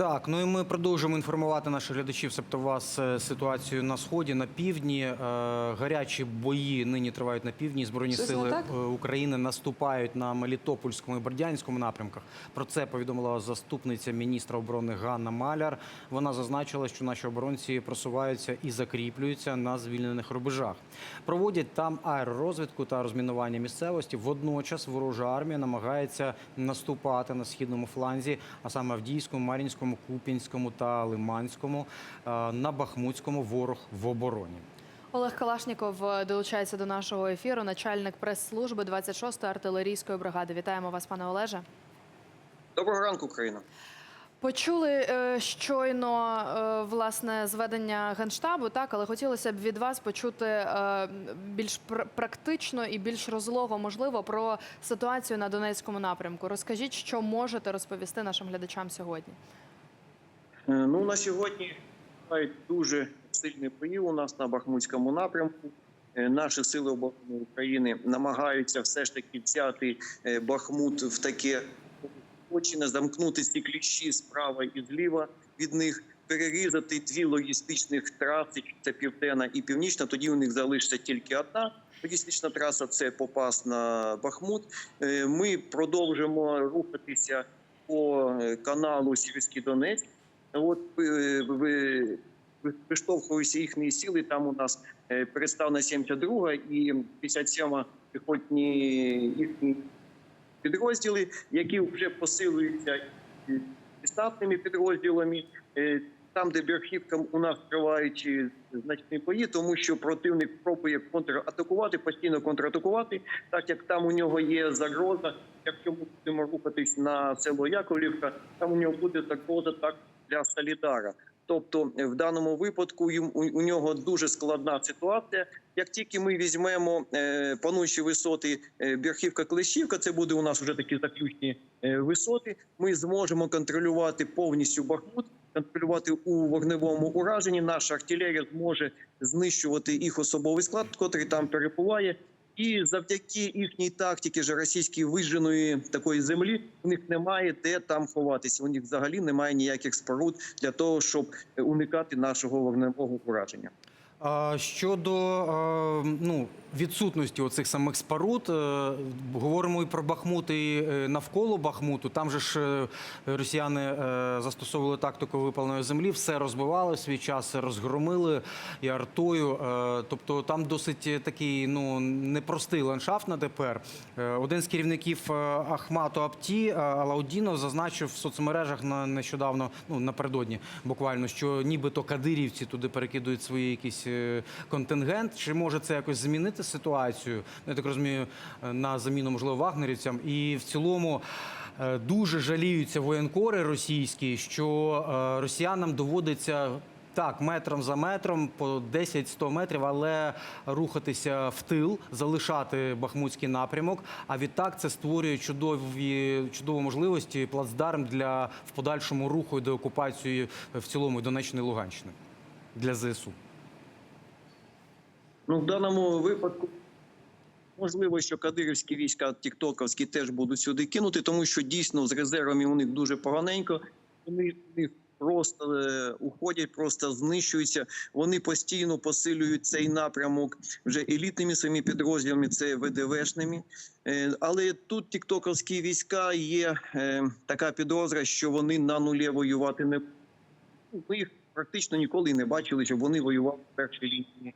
Так, ну і ми продовжуємо інформувати наших глядачів, себто вас е, ситуацію на сході, на півдні. Е, Гарячі бої нині тривають на півдні. Збройні Щось сили е, України наступають на Мелітопольському і Бердянському напрямках. Про це повідомила заступниця міністра оборони Ганна Маляр. Вона зазначила, що наші оборонці просуваються і закріплюються на звільнених рубежах. Проводять там аеророзвідку та розмінування місцевості. Водночас ворожа армія намагається наступати на східному фланзі, а саме в Дійському, Мар'їнському, Купінському та Лиманському. Е, На Бахмутському ворог в обороні. Олег Калашніков е, долучається до нашого ефіру, начальник прес-служби 26-ї артилерійської бригади. Вітаємо вас, пане Олеже. Доброго ранку, Україна. Почули е, щойно власне зведення генштабу, так але хотілося б від вас почути більш пр- практично і більш розлого, можливо, про ситуацію на Донецькому напрямку. Розкажіть, що можете розповісти нашим глядачам сьогодні. Е, Ну на сьогодні дуже сильні бої у нас на Бахмутському напрямку. Е, Наші сили оборони України намагаються все ж таки взяти е, Бахмут в таке оточення, замкнути ці кліщі справа і зліва від них, перерізати дві логістичних траси. Це південна і північна. Тоді у них залишиться тільки одна. Логістична траса це попас на Бахмут. Ми продовжимо рухатися по каналу Сіверський Донець. От е, ви- їхні сили. Там у нас е, представлена 72 і 57 піхотні їхні підрозділи, які вже посилуються і десантними підрозділами. Е, Там, де верхівка у нас тривають значні бої, тому що противник пробує контратакувати, постійно контратакувати, так як там у нього є загроза. Якщо ми будемо рухатись на село Яковлівка, там у нього буде загроза так для Солідара. Тобто, в даному випадку у нього дуже складна ситуація. Як тільки ми візьмемо е, пануючі висоти е, Бірхівка Клещівка, це буде у нас вже такі заключні е, висоти. Ми зможемо контролювати повністю Бахмут, контролювати у вогневому ураженні. Наша артилерія зможе знищувати їх особовий склад, котрий там перебуває. І завдяки їхній тактиці ж російської виженої такої землі у них немає де там ховатися. У них взагалі немає ніяких споруд для того, щоб е, уникати нашого вогневого ураження. Щодо ну, відсутності оцих самих споруд, е, говоримо і про Бахмут, і е, навколо Бахмуту. Там же ж е, росіяни застосовували тактику випаленої землі, все розбивали свій час, розгромили і артою. Тобто там досить такий ну непростий ландшафт на тепер. Один з керівників Ахмату Апті Алаудінов зазначив в соцмережах на нещодавно, ну напередодні буквально, що нібито кадирівці туди перекидують свої якісь контингент. Чи може це якось змінити ситуацію? Я так розумію, е, на заміну можливо вагнерівцям. І в цілому е, дуже жаліються воєнкори російські, що е, росіянам доводиться. Так, метром за метром по 10-100 метрів, але рухатися в тил, залишати бахмутський напрямок. А відтак це створює чудові чудові можливості плацдарм для в подальшому руху і деокупації в цілому Донеччини і Луганщини для ЗСУ. Ну в даному випадку. Можливо, що кадирівські війська тіктоковські теж будуть сюди кинути, тому що дійсно з резервами у них дуже поганенько. Вони них просто е, уходять, просто знищуються. Вони постійно посилюють цей напрямок вже елітними своїми підрозділами, це ВДВшними. Е, але тут тіктоковські війська є е, така підозра, що вони на нулі воювати не будуть. Ми їх практично ніколи не бачили, щоб вони воювали в першій лінії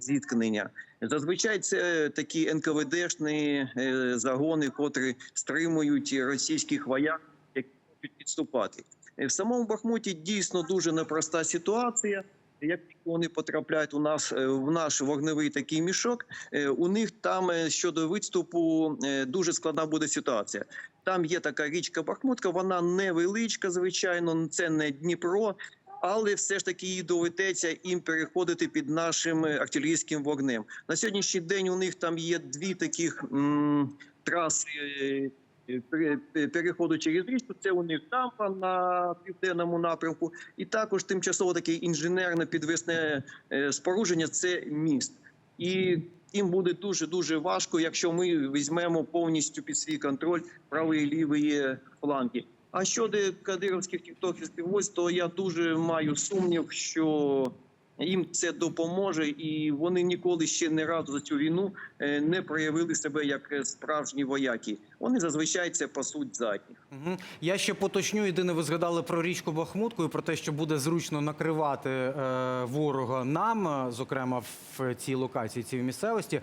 зіткнення. Зазвичай це такі НКВДшні е, загони, котрі стримують російських вояк, які можуть підступати. Е, В самому Бахмуті дійсно дуже непроста ситуація. Як вони потрапляють у нас е, в наш вогневий такий мішок, е, у них там е, щодо відступу е, дуже складна буде ситуація. Там є така річка Бахмутка, вона невеличка, звичайно, це не Дніпро, але все ж таки їй доведеться їм переходити під нашим е, артилерійським вогнем. На сьогоднішній день у них там є дві таких м, траси. е, е, пере- пере- Переходу через річку, це у них дампа на південному напрямку, і також тимчасово таке інженерне підвесне спорудження це міст. І їм буде дуже дуже важко, якщо ми візьмемо повністю під свій контроль правий і лівий фланги. А щодо кадировських тіктокерських войск, то я дуже маю сумнів, що їм це допоможе, і вони ніколи ще не разу за цю війну е, не проявили себе як е, справжні вояки. Вони зазвичай це пасуть задніх. Угу. Я ще поточню. Єдине, ви згадали про річку Бахмутку і про те, що буде зручно накривати е, ворога нам, е, зокрема в цій локації, цій місцевості.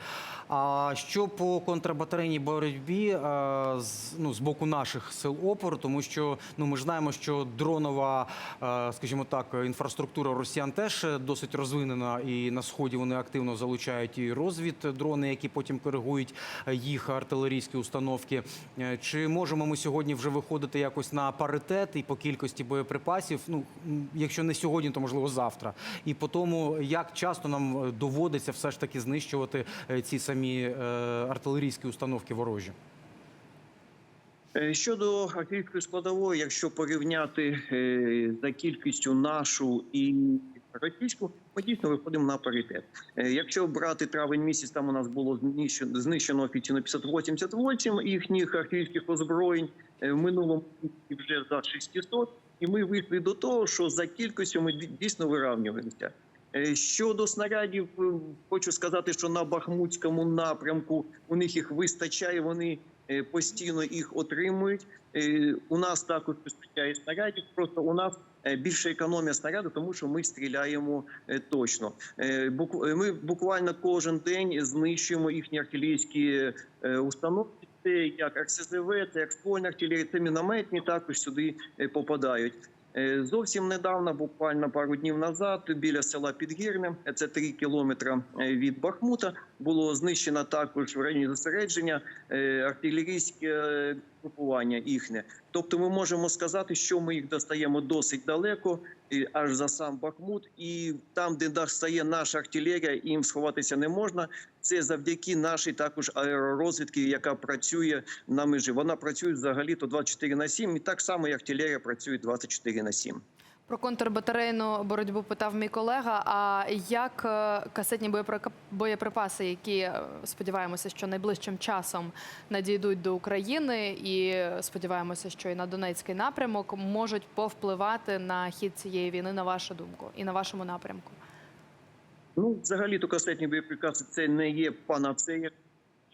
А що по контрбатарейній боротьбі е, з, ну, з боку наших сил опору, тому що ну ми ж знаємо, що дронова, е, скажімо так, інфраструктура росіян теж е, досить розвинена, і на сході вони активно залучають і розвіддрони, які потім коригують е, їх артилерійські установки. Е, Чи можемо ми сьогодні вже виходити якось на паритет і по кількості боєприпасів? Ну якщо не сьогодні, то можливо завтра. І по тому, як часто нам е, доводиться все ж таки знищувати ці самі артилерійські установки ворожі? Щодо артилерійської складової, якщо порівняти за кількістю нашу і російську, ми дійсно виходимо на паритет. Е, Якщо брати травень місяць, там у нас було знищено, знищено офіційно 588 їхніх артилерійських озброєнь е, в минулому вже за 600, і ми вийшли до того, що за кількістю ми дій- дійсно виравнюємося. Е, Щодо снарядів, хочу сказати, що на Бахмутському напрямку у них їх вистачає. Вони постійно їх отримують. Е, У нас також вистачає снарядів. Просто у нас е, більша економія снаряду, тому що ми стріляємо е, точно. Е, е, Ми буквально кожен день знищуємо їхні артилерійські е, установки. Це як РСЗВ, це як ствольна артилерія, це мінометні також сюди е, попадають. Е, Зовсім недавно, буквально пару днів назад, біля села Підгірне, е, це 3 кілометри е, від Бахмута, було знищено також в районі зосередження е, артилерійське е, групування їхнє. Тобто, ми можемо сказати, що ми їх достаємо досить далеко, аж за сам Бахмут, і там, де достає наша артилерія, їм сховатися не можна. Це завдяки нашій також аеророзвідки, яка працює на межі. Вона працює взагалі то 24 на 7, і так само і артилерія працює 24 на 7. Про контрбатарейну боротьбу питав мій колега. А як е, касетні боєприпаси, які е, сподіваємося, що найближчим часом надійдуть до України, і е, сподіваємося, що і на Донецький напрямок можуть повпливати на хід цієї війни, на вашу думку, і на вашому напрямку? Ну, взагалі, то касетні боєприпаси це не є панацея.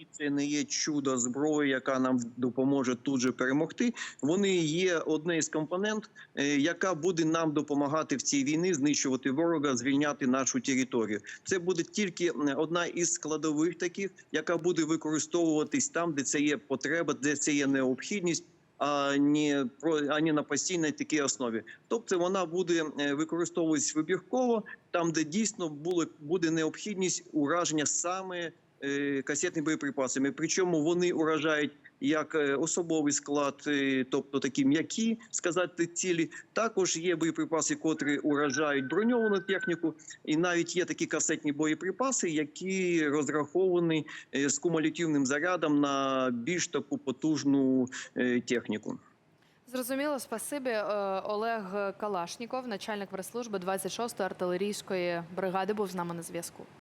І це не є чудо зброї, яка нам допоможе тут же перемогти. Вони є одне із компонент, е, яка буде нам допомагати в цій війні знищувати ворога, звільняти нашу територію. Це буде тільки одна із складових таких, яка буде використовуватись там, де це є потреба, де це є необхідність. А не про а не на постійній такій основі, тобто вона буде е, використовуватись вибірково, там, де дійсно було буде необхідність ураження саме е, касетними боєприпасами. Причому вони уражають як е, особовий склад, е, тобто такі м'які сказати цілі. Також є боєприпаси, котрі уражають броньовану техніку, і навіть є такі касетні боєприпаси, які розраховані з кумулятивним зарядом на більш таку потужну техніку. Зрозуміло, спасибі. Олег Калашніков, начальник прес-служби 26-ї артилерійської бригади, був з нами на зв'язку.